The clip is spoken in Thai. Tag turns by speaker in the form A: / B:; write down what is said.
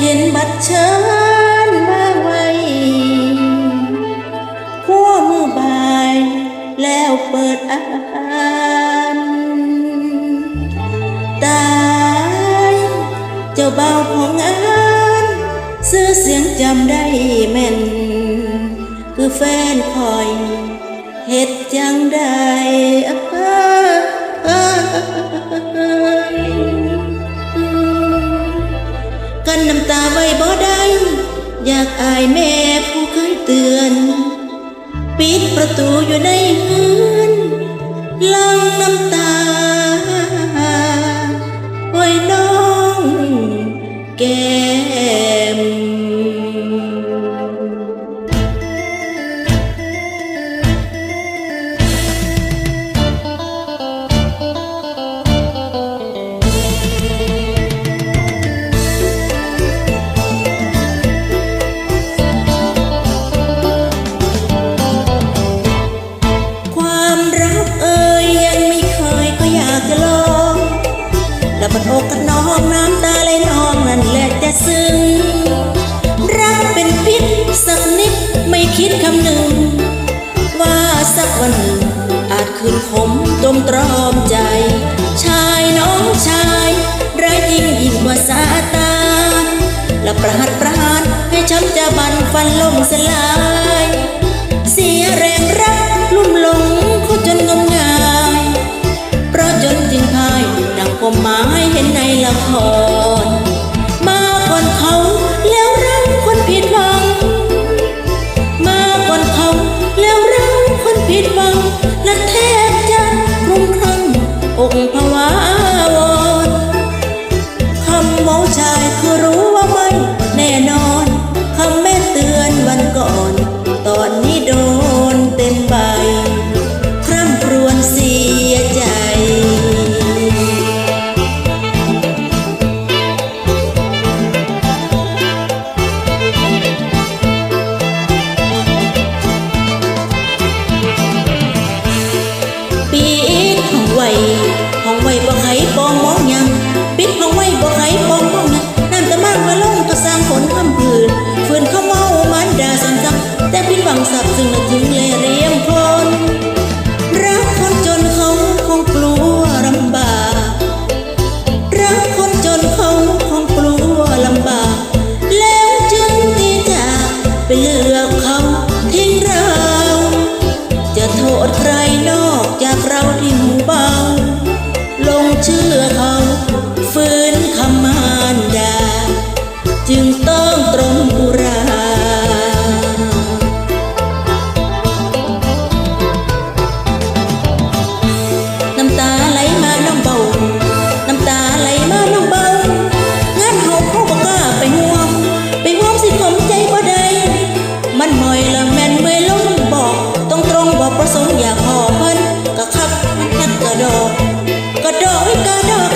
A: เห็นบัตรเชิญมาไว้หัวมือบ่ายแล้วเปิดอ่านตายเจ้าเบาของงานซื้อเสียงจำได้แม่น คือแฟนคอยเฮ็ดจังได้ กันน้ำตาไว้บ่ได้ อยากอายแม่ผู้เคยเตือน ปิดประตูอยู่ในเฮือนลังน้ำตาไว้น้องแก บัดอกกับน้องน้ำตาไหลนองนั่นแหละจะซึ้งรักเป็นพิษสักนิดไม่คิดคำหนึ่ง ว่าสักวันหนึ่งอาจคืนขมจมตรอมใจ ชายน้องชายร้ายยิ่งยิ่งกว่าซาตานและประหัตประหารให้ช้ำจะบันฟันลมสลาย มหมายเห็นในละคร ห้องไว้ เชื่อเขา ก็โดยก็โดย